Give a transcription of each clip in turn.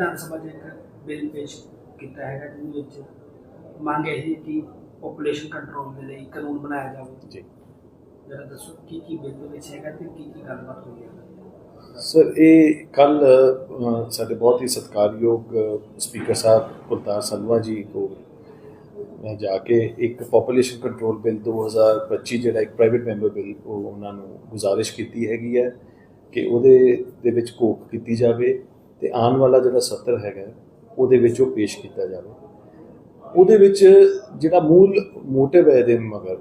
ਵਿਧਾਨ ਸਭਾ 'ਚ ਇੱਕ ਬਿੱਲ ਪੇਸ਼ ਕੀਤਾ ਹੈਗਾ ਜਿਹਦੇ ਵਿੱਚ ਮੰਗ ਇਹ ਹੈ ਕਿ ਪੋਪੂਲੇਸ਼ਨ ਕੰਟਰੋਲ ਦੇ ਲਈ ਕਾਨੂੰਨ ਬਣਾਇਆ ਜਾਵੇ। ਜੀ। ਜਰਾ ਦੱਸੋ ਕੀ ਕੀ ਬਿੱਲ ਦੇ ਵਿੱਚ ਹੈਗਾ ਤੇ ਕੀ ਕੀ ਗੱਲਬਾਤ ਹੋਈ ਹੈ? ਸਰ ਇਹ ਕੱਲ ਸਾਡੇ ਬਹੁਤ ਹੀ ਸਤਿਕਾਰਯੋਗ ਸਪੀਕਰ ਸਾਹਿਬ ਕੁਲਤਾਰ ਸੰਧਵਾ ਜੀ ਕੋ ਮੈਂ ਜਾ ਕੇ ਇੱਕ ਪੋਪੂਲੇਸ਼ਨ ਕੰਟਰੋਲ ਬਿੱਲ 2025 ਜਿਹੜਾ ਇੱਕ ਪ੍ਰਾਈਵੇਟ ਮੈਂਬਰ ਬਿੱਲ ਉਹ ਉਹਨਾਂ ਨੂੰ ਗੁਜ਼ਾਰਿਸ਼ ਕੀਤੀ ਹੈਗੀ ਹੈ ਕਿ ਉਹਦੇ ਦੇ ਵਿੱਚ ਕੋਕ ਕੀਤੀ ਜਾਵੇ। ਤੇ ਆਉਣ ਵਾਲਾ ਜਿਹੜਾ ਸੱਤਰ ਹੈਗਾ, ਉਹਦੇ ਵਿੱਚ ਉਹ ਪੇਸ਼ ਕੀਤਾ ਜਾਵੇ। ਉਹਦੇ ਵਿੱਚ ਜਿਹੜਾ ਮੂਲ ਮੋਟਿਵ ਹੈ ਇਹਦੇ ਮਗਰ,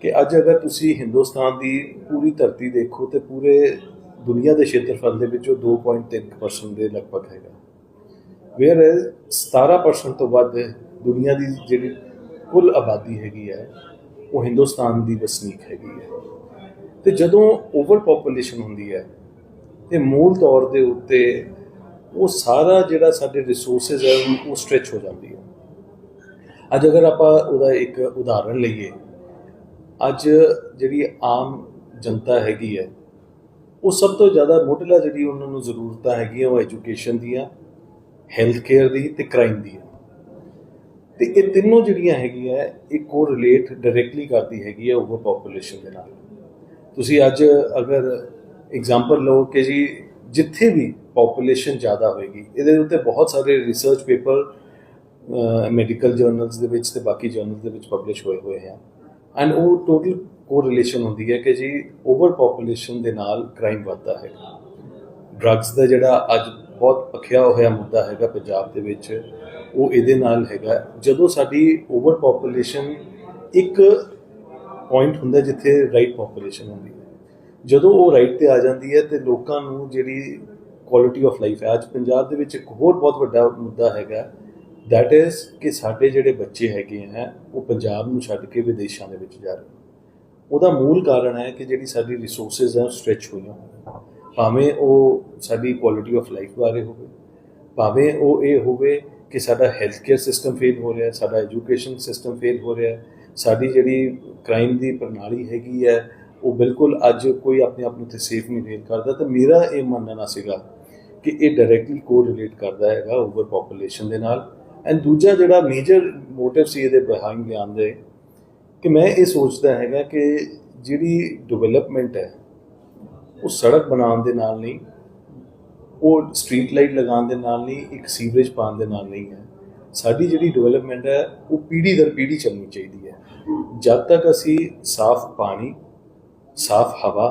ਕਿ ਅੱਜ ਅਗਰ ਤੁਸੀਂ ਹਿੰਦੁਸਤਾਨ ਦੀ ਪੂਰੀ ਧਰਤੀ ਦੇਖੋ ਤੇ ਪੂਰੇ ਦੁਨੀਆ ਦੇ ਖੇਤਰਫਲ ਦੇ ਵਿੱਚ ਉਹ 2.3% ਦੇ ਲਗਭਗ ਹੈਗਾ। ਵੇਅਰ 17% ਤੋਂ ਵੱਧ ਦੁਨੀਆ ਦੀ ਜਿਹੜੀ ਕੁੱਲ ਆਬਾਦੀ ਹੈਗੀ ਹੈ, ਉਹ ਹਿੰਦੁਸਤਾਨ ਦੀ ਵਸਨੀਕ ਹੈਗੀ ਹੈ। ਤੇ ਜਦੋਂ ਓਵਰ ਪੋਪੂਲੇਸ਼ਨ ਹੁੰਦੀ ਹੈ ਤੇ ਮੂਲ ਤੌਰ ਦੇ ਉੱਤੇ ਉਹ ਸਾਰਾ ਜਿਹੜਾ ਸਾਡੇ ਰਿਸੋਰਸਸ ਹੈ, ਉਹ- ਉਹ ਸਟ੍ਰੈਚ ਹੋ ਜਾਂਦੀ ਹੈ। ਅੱਜ ਅਗਰ ਆਪਾਂ ਉਹਦਾ ਇੱਕ ਉਦਾਹਰਣ ਲਈਏ, ਅੱਜ ਜਿਹੜੀ ਆਮ ਜਨਤਾ ਹੈਗੀ ਹੈ, ਉਹ ਸਭ ਤੋਂ ਜ਼ਿਆਦਾ ਮੁੱਢਲਾ ਜਿਹੜੀ ਉਹਨਾਂ ਨੂੰ ਜ਼ਰੂਰਤਾਂ ਹੈਗੀਆਂ, ਉਹ ਐਜੂਕੇਸ਼ਨ ਦੀਆਂ ਹੈਲਥ ਕੇਅਰ ਦੀ ਤੇ ਕ੍ਰਾਈਮ ਦੀ ਹੈ। ਤੇ ਇਹ ਤਿੰਨੋਂ ਜਿਹੜੀਆਂ ਹੈਗੀਆਂ, ਇਹ ਕੋ ਰਿਲੇਟ ਡਾਇਰੈਕਟਲੀ ਕਰਦੀ ਹੈਗੀ ਹੈ ਓਵਰ ਪੋਪੂਲੇਸ਼ਨ ਦੇ ਨਾਲ। ਤੁਸੀਂ ਅੱਜ ਅਗਰ ਐਗਜ਼ਾਮਪਲ ਲਓ ਕਿ ਜੀ ਜਿੱਥੇ ਵੀ ਪੋਪੂਲੇਸ਼ਨ ਜ਼ਿਆਦਾ ਹੋਏਗੀ, ਇਹਦੇ ਉੱਤੇ ਬਹੁਤ ਸਾਰੇ ਰਿਸਰਚ ਪੇਪਰ ਮੈਡੀਕਲ ਜਰਨਲਸ ਦੇ ਵਿੱਚ ਤੇ ਬਾਕੀ ਜਰਨਲਸ ਦੇ ਵਿੱਚ ਪਬਲਿਸ਼ ਹੋਏ ਹੋਏ ਆ। ਐਂਡ ਉਹ ਟੋਟਲ ਕੋਰਿਲੇਸ਼ਨ ਹੁੰਦੀ ਹੈ ਕਿ ਜੀ ਓਵਰ ਪੋਪੂਲੇਸ਼ਨ ਦੇ ਨਾਲ ਕ੍ਰਾਈਮ ਵੱਧਦਾ ਹੈ। ਡਰੱਗਸ ਦਾ ਜਿਹੜਾ ਅੱਜ ਬਹੁਤ ਪਖਿਆ ਹੋਇਆ ਮੁੱਦਾ ਹੈਗਾ ਪੰਜਾਬ ਦੇ ਵਿੱਚ, ਉਹ ਇਹਦੇ ਨਾਲ ਹੈਗਾ। ਜਦੋਂ ਸਾਡੀ ਓਵਰ ਪੋਪੂਲੇਸ਼ਨ ਇੱਕ ਪੁਆਇੰਟ ਹੁੰਦਾ ਜਿੱਥੇ ਰਾਈਟ ਪੋਪੂਲੇਸ਼ਨ ਹੁੰਦੀ ਹੈ ਜਦੋਂ ਉਹ ਰਾਈਟ ਤੇ ਆ ਜਾਂਦੀ ਹੈ ਤੇ ਲੋਕਾਂ ਨੂੰ ਜਿਹੜੀ ਕੁਆਲਿਟੀ ਆਫ ਲਾਈਫ ਹੈ, ਅੱਜ ਪੰਜਾਬ ਦੇ ਵਿੱਚ ਇੱਕ ਹੋਰ ਬਹੁਤ ਵੱਡਾ ਮੁੱਦਾ ਹੈਗਾ ਦੈਟ ਇਜ਼ ਕਿ ਸਾਡੇ ਜਿਹੜੇ ਬੱਚੇ ਹੈਗੇ ਹੈ, ਉਹ ਪੰਜਾਬ ਨੂੰ ਛੱਡ ਕੇ ਵਿਦੇਸ਼ਾਂ ਦੇ ਵਿੱਚ ਜਾ ਰਹੇ ਉਹਦਾ ਮੂਲ ਕਾਰਨ ਹੈ ਕਿ ਜਿਹੜੀ ਸਾਡੀ ਰਿਸੋਰਸਸ ਹੈ ਸਟ੍ਰੈਚ ਹੋਈਆਂ ਹੋਈਆਂ। ਭਾਵੇਂ ਉਹ ਸਾਡੀ ਕੁਆਲਿਟੀ ਆਫ ਲਾਈਫ ਬਾਰੇ ਹੋਵੇ, ਭਾਵੇਂ ਉਹ ਇਹ ਹੋਵੇ ਕਿ ਸਾਡਾ ਹੈਲਥ ਕੇਅਰ ਸਿਸਟਮ ਫੇਲ ਹੋ ਰਿਹਾ ਹੈ, ਸਾਡਾ ਐਜੂਕੇਸ਼ਨ ਸਿਸਟਮ ਫੇਲ ਹੋ ਰਿਹਾ ਹੈ, ਸਾਡੀ ਜਿਹੜੀ ਕ੍ਰਾਈਮ ਦੀ ਪ੍ਰਣਾਲੀ ਹੈਗੀ ਹੈ ਉਹ ਬਿਲਕੁਲ ਅੱਜ ਕੋਈ ਆਪਣੇ ਆਪ ਨੂੰ ਤੇ ਸੇਫ ਨਹੀਂ ਫੀਲ ਕਰਦਾ ਤਾਂ ਮੇਰਾ ਇਹ ਮੰਨਣਾ ਸੀਗਾ ਕਿ ਇਹ ਡਾਇਰੈਕਟਲੀ ਕੋ ਰਿਲੇਟ ਕਰਦਾ ਹੈਗਾ ਓਵਰ ਪੋਪੂਲੇਸ਼ਨ ਦੇ ਨਾਲ। ਐਂਡ ਦੂਜਾ ਜਿਹੜਾ ਮੇਜਰ ਮੋਟਿਵ ਸੀ ਇਹਦੇ ਬਿਹਾਈਂਡ ਲਿਆਉਣ ਦੇ, ਕਿ ਮੈਂ ਇਹ ਸੋਚਦਾ ਹੈਗਾ ਕਿ ਜਿਹੜੀ ਡਿਵੈਲਪਮੈਂਟ ਹੈ, ਉਹ ਸੜਕ ਬਣਾਉਣ ਦੇ ਨਾਲ ਨਹੀਂ, ਉਹ ਸਟਰੀਟ ਲਾਈਟ ਲਗਾਉਣ ਦੇ ਨਾਲ ਨਹੀਂ, ਇੱਕ ਸੀਵਰੇਜ ਪਾਉਣ ਦੇ ਨਾਲ ਨਹੀਂ ਹੈ। ਸਾਡੀ ਜਿਹੜੀ ਡਿਵੈਲਪਮੈਂਟ ਹੈ, ਉਹ ਪੀੜ੍ਹੀ ਦਰ ਪੀੜ੍ਹੀ ਚੱਲਣੀ ਚਾਹੀਦੀ ਹੈ। ਜਦ ਤੱਕ ਅਸੀਂ ਸਾਫ਼ ਪਾਣੀ ਸਾਫ਼ ਹਵਾ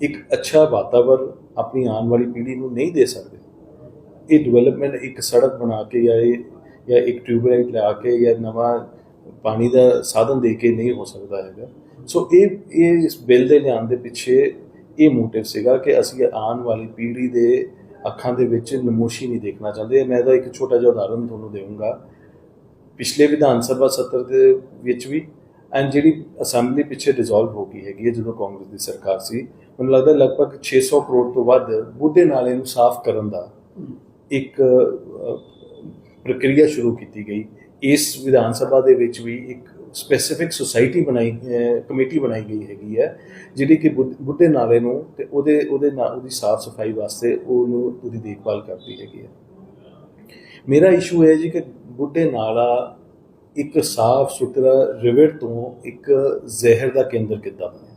ਇੱਕ ਅੱਛਾ ਵਾਤਾਵਰਨ ਆਪਣੀ ਆਉਣ ਵਾਲੀ ਪੀੜ੍ਹੀ ਨੂੰ ਨਹੀਂ ਦੇ ਸਕਦੇ। ਇਹ ਡਿਵੈਲਪਮੈਂਟ ਇੱਕ ਸੜਕ ਬਣਾ ਕੇ ਜਾਂ ਇਹ ਜਾਂ ਇੱਕ ਟਿਊਬਲਾਈਟ ਲਾ ਕੇ ਜਾਂ ਨਵਾਂ ਪਾਣੀ ਦਾ ਸਾਧਨ ਦੇ ਕੇ ਨਹੀਂ ਹੋ ਸਕਦਾ ਹੈਗਾ। ਸੋ ਇਹ ਇਹ ਇਸ ਬਿੱਲ ਦੇ ਲਿਆਉਣ ਦੇ ਪਿੱਛੇ ਇਹ ਮੋਟਿਵ ਸੀਗਾ ਕਿ ਅਸੀਂ ਆਉਣ ਵਾਲੀ ਪੀੜ੍ਹੀ ਦੇ ਅੱਖਾਂ ਦੇ ਵਿੱਚ ਨਮੋਸ਼ੀ ਨਹੀਂ ਦੇਖਣਾ ਚਾਹੁੰਦੇ। ਮੈਂ ਇਹਦਾ ਇੱਕ ਛੋਟਾ ਜਿਹਾ ਉਦਾਹਰਨ ਤੁਹਾਨੂੰ ਦੇਵਾਂਗਾ ਪਿਛਲੇ ਵਿਧਾਨ ਸਭਾ ਸੱਤਰ ਦੇ ਵਿੱਚ ਵੀ ਐਂਡ ਜਿਹੜੀ ਅਸੈਂਬਲੀ ਪਿੱਛੇ ਡਿਸੋਲਵ ਹੋ ਗਈ ਹੈਗੀ ਹੈ, ਜਦੋਂ ਕਾਂਗਰਸ ਦੀ ਸਰਕਾਰ ਸੀ, ਮੈਨੂੰ ਲੱਗਦਾ ਲਗਭਗ 600 ਕਰੋੜ ਤੋਂ ਵੱਧ ਬੁੱਢੇ ਨਾਲੇ ਨੂੰ ਸਾਫ਼ ਕਰਨ ਦਾ ਇੱਕ ਪ੍ਰਕਿਰਿਆ ਸ਼ੁਰੂ ਕੀਤੀ ਗਈ। ਇਸ ਵਿਧਾਨ ਸਭਾ ਦੇ ਵਿੱਚ ਵੀ ਇੱਕ ਸਪੈਸੀਫਿਕ ਸੁਸਾਇਟੀ ਬਣਾਈ ਕਮੇਟੀ ਬਣਾਈ ਗਈ ਹੈਗੀ ਹੈ, ਜਿਹੜੀ ਕਿ ਬੁੱਢ- ਬੁੱਢੇ ਨਾਲੇ ਨੂੰ ਤੇ ਉਹਦੇ ਉਹਦੇ ਨਾਲ ਉਹਦੀ ਸਾਫ਼ ਸਫ਼ਾਈ ਵਾਸਤੇ ਉਹਨੂੰ ਉਹਦੀ ਦੇਖਭਾਲ ਕਰਦੀ ਹੈਗੀ ਹੈ। ਮੇਰਾ ਇਸ਼ੂ ਹੈ ਜੀ ਕਿ ਬੁੱਢੇ ਨਾਲਾ ਇੱਕ ਸਾਫ਼ ਸੁਥਰਾ ਰਿਵਰ ਤੋਂ ਇੱਕ ਜ਼ਹਿਰ ਦਾ ਕੇਂਦਰ ਕਿੱਦਾਂ ਬਣਿਆ?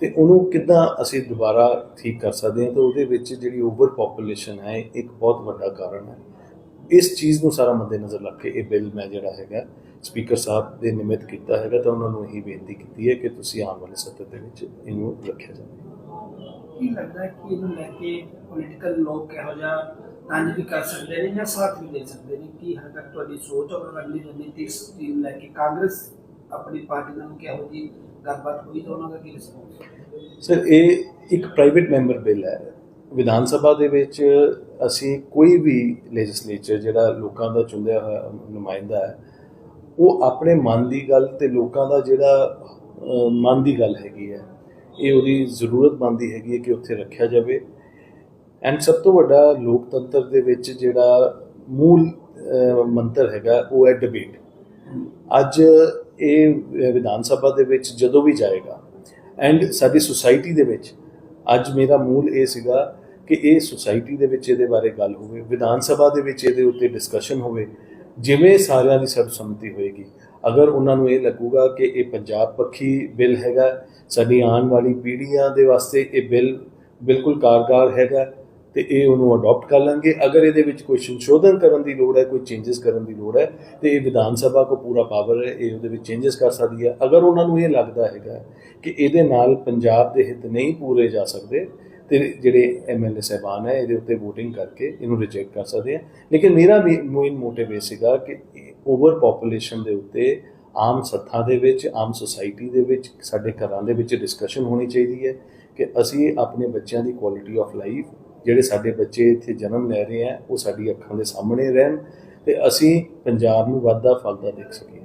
ਤੇ ਉਹਨੂੰ ਕਿੱਦਾਂ ਅਸੀਂ ਦੁਬਾਰਾ ਠੀਕ ਕਰ ਸਕਦੇ ਹਾਂ ਤਾਂ ਉਹਦੇ ਵਿੱਚ ਜਿਹੜੀ ਓਵਰ ਪੋਪੂਲੇਸ਼ਨ ਹੈ, ਇੱਕ ਬਹੁਤ ਵੱਡਾ ਕਾਰਨ ਹੈ। ਇਸ ਚੀਜ਼ ਨੂੰ ਸਾਰਾ ਮੱਦੇਨਜ਼ਰ ਰੱਖ ਕੇ ਇਹ ਬਿੱਲ ਮੈਂ ਜਿਹੜਾ ਹੈਗਾ, ਸਪੀਕਰ ਸਾਹਿਬ ਦੇ ਨਿਮਿਤ ਕੀਤਾ ਹੈਗਾ ਤਾਂ ਉਹਨਾਂ ਨੂੰ ਇਹੀ ਬੇਨਤੀ ਕੀਤੀ ਹੈ ਕਿ ਤੁਸੀਂ ਆਉਣ ਵਾਲੇ ਸੱਤਰ ਦੇ ਵਿੱਚ ਇਹਨੂੰ ਰੱਖਿਆ ਜਾਵੇ। ਕੀ ਲੱਗਦਾ ਕਿ ਇਹਨੂੰ ਲੈ ਕੇ ਪੋਲੀਟੀਕਲ ਲੋਕ ਕਿਹੋ ਜਿਹਾ ਤੰਜ ਵੀ ਕਰ ਸਕਦੇ ਨੇ ਜਾਂ ਸਾਥ ਵੀ ਦੇ ਸਕਦੇ ਨੇ ਕੀ ਹੱਦ ਤੱਕ ਤੁਹਾਡੀ ਸੋਚ ਔਰ ਅਗਲੀ ਰਣਨੀਤੀ ਇਸ ਲੈ ਕੇ ਕਾਂਗਰਸ ਆਪਣੀ ਪਾਰਟੀ ਨਾਲ ਕਿਹੋ ਜੀ ਗੱਲਬਾਤ ਹੋਈ ਤਾਂ ਉਹਨਾਂ ਦਾ ਕੀ ਰਿਸਪੌਂਸ ਸਰ ਇਹ ਇੱਕ ਪ੍ਰਾਈਵੇਟ ਮੈਂਬਰ ਬਿੱਲ ਹੈ। ਵਿਧਾਨ ਸਭਾ ਦੇ ਵਿੱਚ ਅਸੀਂ ਕੋਈ ਵੀ ਲੈਜਿਸਲੇਚਰ ਜਿਹੜਾ ਲੋਕਾਂ ਦਾ ਚੁਣਿਆ ਹੋਇਆ ਨੁਮਾਇੰਦਾ ਹੈ, ਉਹ ਆਪਣੇ ਮਨ ਦੀ ਗੱਲ ਤੇ ਲੋਕਾਂ ਦਾ ਜਿਹੜਾ ਮਨ ਦੀ ਗੱਲ ਹੈਗੀ ਹੈ। ਇਹ ਉਹਦੀ ਜ਼ਰੂਰਤ ਬਣਦੀ ਹੈਗੀ ਹੈ ਕਿ ਉੱਥੇ ਰੱਖਿਆ ਜਾਵੇ। ਐਂਡ ਸਭ ਤੋਂ ਵੱਡਾ ਲੋਕਤੰਤਰ ਦੇ ਵਿੱਚ ਜਿਹੜਾ ਮੂਲ ਮੰਤਰ ਹੈਗਾ, ਉਹ ਹੈ ਡਿਬੇਟ ਅੱਜ ਇਹ ਵਿਧਾਨ ਸਭਾ ਦੇ ਵਿੱਚ ਜਦੋਂ ਵੀ ਜਾਏਗਾ ਐਂਡ ਸਾਡੀ ਸੁਸਾਇਟੀ ਦੇ ਵਿੱਚ, ਅੱਜ ਮੇਰਾ ਮੂਲ ਇਹ ਸੀਗਾ ਕਿ ਇਹ ਸੁਸਾਇਟੀ ਦੇ ਵਿੱਚ ਇਹਦੇ ਬਾਰੇ ਗੱਲ ਹੋਵੇ, ਵਿਧਾਨ ਸਭਾ ਦੇ ਵਿੱਚ ਇਹਦੇ ਉੱਤੇ ਡਿਸਕਸ਼ਨ ਹੋਵੇ, ਜਿਵੇਂ ਸਾਰਿਆਂ ਦੀ ਸਰਬਸੰਮਤੀ ਹੋਏਗੀ। ਅਗਰ ਉਹਨਾਂ ਨੂੰ ਇਹ ਲੱਗੂਗਾ ਕਿ ਇਹ ਪੰਜਾਬ ਪੱਖੀ ਬਿੱਲ ਹੈਗਾ, ਸਾਡੀ ਆਉਣ ਵਾਲੀ ਪੀੜ੍ਹੀਆਂ ਦੇ ਵਾਸਤੇ ਇਹ ਬਿੱਲ ਬਿਲਕੁਲ ਕਾਰਗਰ ਹੈਗਾ ਤੇ ਇਹ ਉਹਨੂੰ ਅਡਾਪਟ ਕਰ ਲਾਂਗੇ ਅਗਰ ਇਹਦੇ ਵਿੱਚ ਕੋਈ ਸੰਸ਼ੋਧਨ ਕਰਨ ਦੀ ਲੋੜ ਹੈ, ਕੋਈ ਚੇਂਜਸ ਕਰਨ ਦੀ ਲੋੜ ਹੈ, ਤੇ ਇਹ ਵਿਧਾਨ ਸਭਾ ਕੋ ਪੂਰਾ ਪਾਵਰ ਹੈ, ਇਹ ਉਹਦੇ ਵਿੱਚ ਚੇਂਜਸ ਕਰ ਸਕਦੀ ਹੈ। ਅਗਰ ਉਹਨਾਂ ਨੂੰ ਇਹ ਲੱਗਦਾ ਹੈਗਾ ਕਿ ਇਹਦੇ ਨਾਲ ਪੰਜਾਬ ਦੇ ਹਿੱਤ ਨਹੀਂ ਪੂਰੇ ਜਾ ਸਕਦੇ, ਤੇ ਜਿਹੜੇ ਐਮਐਲਏ ਸਹਿਬਾਨ ਹੈ, ਇਹਦੇ ਉੱਤੇ VOTING ਕਰਕੇ ਇਹਨੂੰ ਰਿਜੈਕਟ ਕਰ ਸਕਦੇ ਆ। ਲੇਕਿਨ ਮੇਰਾ ਵੀ ਮੇਨ ਮੋਟਿਵ ਇਹ ਸੀਗਾ ਕਿ ਓਵਰ ਪੋਪੂਲੇਸ਼ਨ ਦੇ ਉੱਤੇ ਆਮ ਸੱਥਾਂ ਦੇ ਵਿੱਚ, ਆਮ ਸੁਸਾਇਟੀ ਦੇ ਵਿੱਚ, ਸਾਡੇ ਘਰਾਂ ਦੇ ਵਿੱਚ ਡਿਸਕਸ਼ਨ ਹੋਣੀ ਚਾਹੀਦੀ ਹੈ ਕਿ ਅਸੀਂ ਆਪਣੇ ਬੱਚਿਆਂ ਦੀ ਕੁਆਲਿਟੀ ਆਫ ਲਾਈਫ ਜਿਹੜੇ ਸਾਡੇ ਬੱਚੇ ਇੱਥੇ ਜਨਮ ਲੈ ਰਹੇ ਆ, ਉਹ ਸਾਡੀ ਅੱਖਾਂ ਦੇ ਸਾਹਮਣੇ ਰਹਿਣ ਤੇ ਅਸੀਂ ਪੰਜਾਬ ਨੂੰ ਵੱਧਦਾ ਫਲਦਾ ਦੇਖ ਸਕੀਏ।